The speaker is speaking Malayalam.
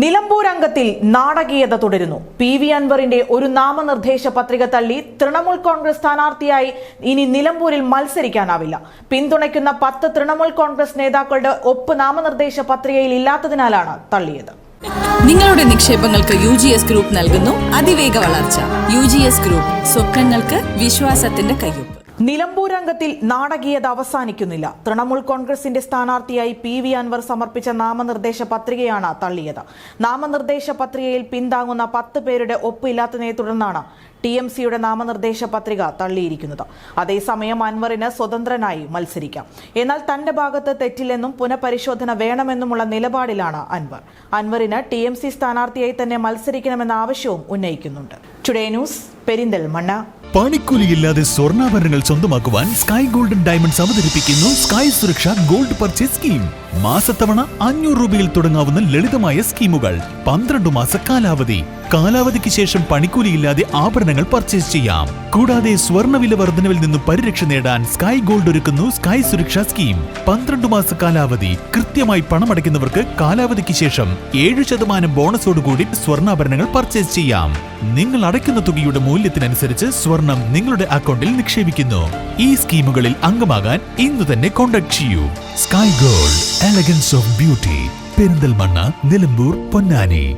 നിലമ്പൂർ അംഗത്തിൽ നാടകീയത തുടരുന്നു. പി വി അൻവറിന്റെ ഒരു നാമനിർദ്ദേശ പത്രിക തള്ളി തൃണമൂൽ കോൺഗ്രസ് സ്ഥാനാർത്ഥിയായി ഇനി നിലമ്പൂരിൽ മത്സരിക്കാനാവില്ല. പിന്തുണയ്ക്കുന്ന പത്ത് തൃണമൂൽ കോൺഗ്രസ് നേതാക്കളുടെ ഒപ്പ് നാമനിർദ്ദേശ പത്രികയിൽ ഇല്ലാത്തതിനാലാണ് തള്ളിയത്. നിങ്ങളുടെ നിക്ഷേപങ്ങൾക്ക് യു ജി എസ് ഗ്രൂപ്പ് നൽകുന്നു. അതിവേഗ വളർച്ച. യു ജി എസ് ഗ്രൂപ്പ് സ്വപ്നങ്ങൾക്ക് വിശ്വാസത്തിന്റെ കയ്യൊപ്പ്. നിലമ്പൂർ രംഗത്തിൽ നാടകീയത അവസാനിക്കുന്നില്ല. തൃണമൂൽ കോൺഗ്രസിന്റെ സ്ഥാനാർത്ഥിയായി പി വി അൻവർ സമർപ്പിച്ച നാമനിർദ്ദേശ പത്രികയാണ് തള്ളിയത്. നാമനിർദ്ദേശ പത്രികയിൽ പിന്താങ്ങുന്ന പത്ത് പേരുടെ ഒപ്പില്ലാത്തതിനെ തുടർന്നാണ് ടി എം സിയുടെ നാമനിർദ്ദേശ പത്രിക തള്ളിയിരിക്കുന്നത്. അതേസമയം അൻവറിന് സ്വതന്ത്രനായി മത്സരിക്കാം. എന്നാൽ തന്റെ ഭാഗത്ത് തെറ്റില്ലെന്നും പുനഃപരിശോധന വേണമെന്നുമുള്ള നിലപാടിലാണ് അൻവർ. അൻവറിന് ടി എം സി സ്ഥാനാർത്ഥിയായി തന്നെ മത്സരിക്കണമെന്ന ആവശ്യവും ഉന്നയിക്കുന്നുണ്ട്. Today news Perinthalmanna. പണിക്കൂലിയില്ലാതെ സ്വർണാഭരണങ്ങൾ സ്വന്തമാക്കുവാൻ സ്കൈ ഗോൾഡൻ ഡയമണ്ട്സ് അവതരിപ്പിക്കുന്നു sky Suraksha gold purchase scheme മാസത്തവണ അഞ്ഞൂറ് രൂപയിൽ തുടങ്ങാവുന്ന ലളിതമായ സ്കീമുകൾ. പന്ത്രണ്ട് മാസ കാലാവധി. കാലാവധിക്ക് ശേഷം പണിക്കൂലിയില്ലാതെ ആഭരണങ്ങൾ പർച്ചേസ് ചെയ്യാം. കൂടാതെ സ്വർണവില വർധനവിൽ നിന്ന് പരിരക്ഷ നേടാൻ സ്കൈ ഗോൾഡ് ഒരുക്കുന്നു സ്കൈ സുരക്ഷാ സ്കീം പന്ത്രണ്ട് മാസ കാലാവധി. കൃത്യമായി പണമടയ്ക്കുന്നവർക്ക് കാലാവധിക്ക് ശേഷം ഏഴ് ശതമാനം ബോണസോടുകൂടി സ്വർണാഭരണങ്ങൾ പർച്ചേസ് ചെയ്യാം. നിങ്ങൾ അടയ്ക്കുന്ന തുകയുടെ മൂല്യത്തിനനുസരിച്ച് സ്വർണം നിങ്ങളുടെ അക്കൗണ്ടിൽ നിക്ഷേപിക്കുന്നു. ഈ സ്കീമുകളിൽ അംഗമാകാൻ ഇന്ന് തന്നെ കോൺടാക്ട് ചെയ്യൂ. Sky gold elegance of beauty Perinthalmanna Nilambur Ponnani.